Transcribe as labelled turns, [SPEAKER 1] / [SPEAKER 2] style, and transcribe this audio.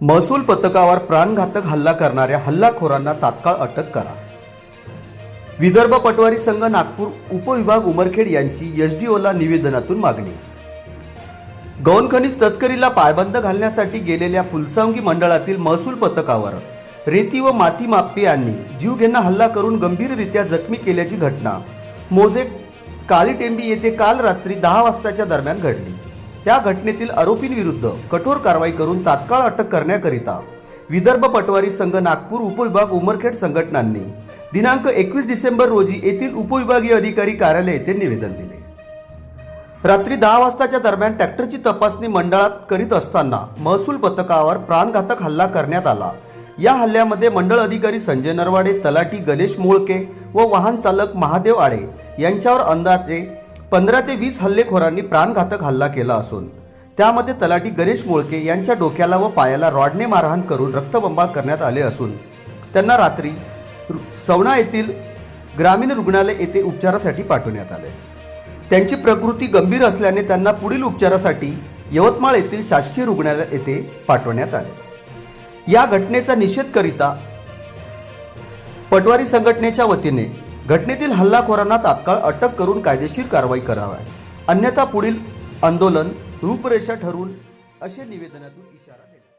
[SPEAKER 1] महसूल पथकावर प्राणघातक हल्ला करणाऱ्या हल्लाखोरांना तात्काळ अटक करा. विदर्भ पटवारी संघ नागपूर उपविभाग उमरखेड यांची एसडीओला निवेदनातून मागणी. गौण खनिज तस्करीला पायबंद घालण्यासाठी गेलेल्या फुलसावंगी मंडळातील महसूल पथकावर रेती व माती माफियांनी जीवघेणा हल्ला करून गंभीररित्या जखमी केल्याची घटना. मोजे काळीटेंबी येथे काल रात्री दहा वाजताच्या दरम्यान घडली. त्या घटनेतील आरोपींविरुद्ध कठोर कारवाई करून तात्काळ अटक करण्याकरिता विदर्भ पटवारी संघ नागपूर उपविभाग उमरखेड संघटनांनी दिनांक एकवीस डिसेंबर रोजी येथील उपविभागीय अधिकारी कार्यालय येथे निवेदन दिले. रात्री दहा वाजताच्या दरम्यान ट्रॅक्टरची तपासणी मंडळात करीत असताना महसूल पथकावर प्राणघातक हल्ला करण्यात आला. या हल्ल्यामध्ये मंडळ अधिकारी संजय नरवाडे तलाठी गणेश मोळके व वाहन चालक महादेव आडे यांच्यावर अंदाजे पंधरा ते वीस हल्लेखोरांनी प्राणघातक हल्ला केला असून त्यामध्ये तलाठी गणेश मोळके यांच्या डोक्याला व पायाला रॉडने मारहाण करून रक्तबंबाळ करण्यात आले असून त्यांना रात्री रु- सवणा येथील ग्रामीण रुग्णालय येथे उपचारासाठी पाठवण्यात आले. त्यांची प्रकृती गंभीर असल्याने त्यांना पुढील उपचारासाठी यवतमाळ येथील शासकीय रुग्णालय येथे पाठवण्यात आले. या घटनेचा निषेध करिता पटवारी संघटनेच्या वतीने घटनेतील हल्लाखोरांना तात्काळ अटक करून कायदेशीर कारवाई करावी. अन्यथा पुढील आंदोलन रूपरेषा ठरवून असे निवेदनातून इशारा दिला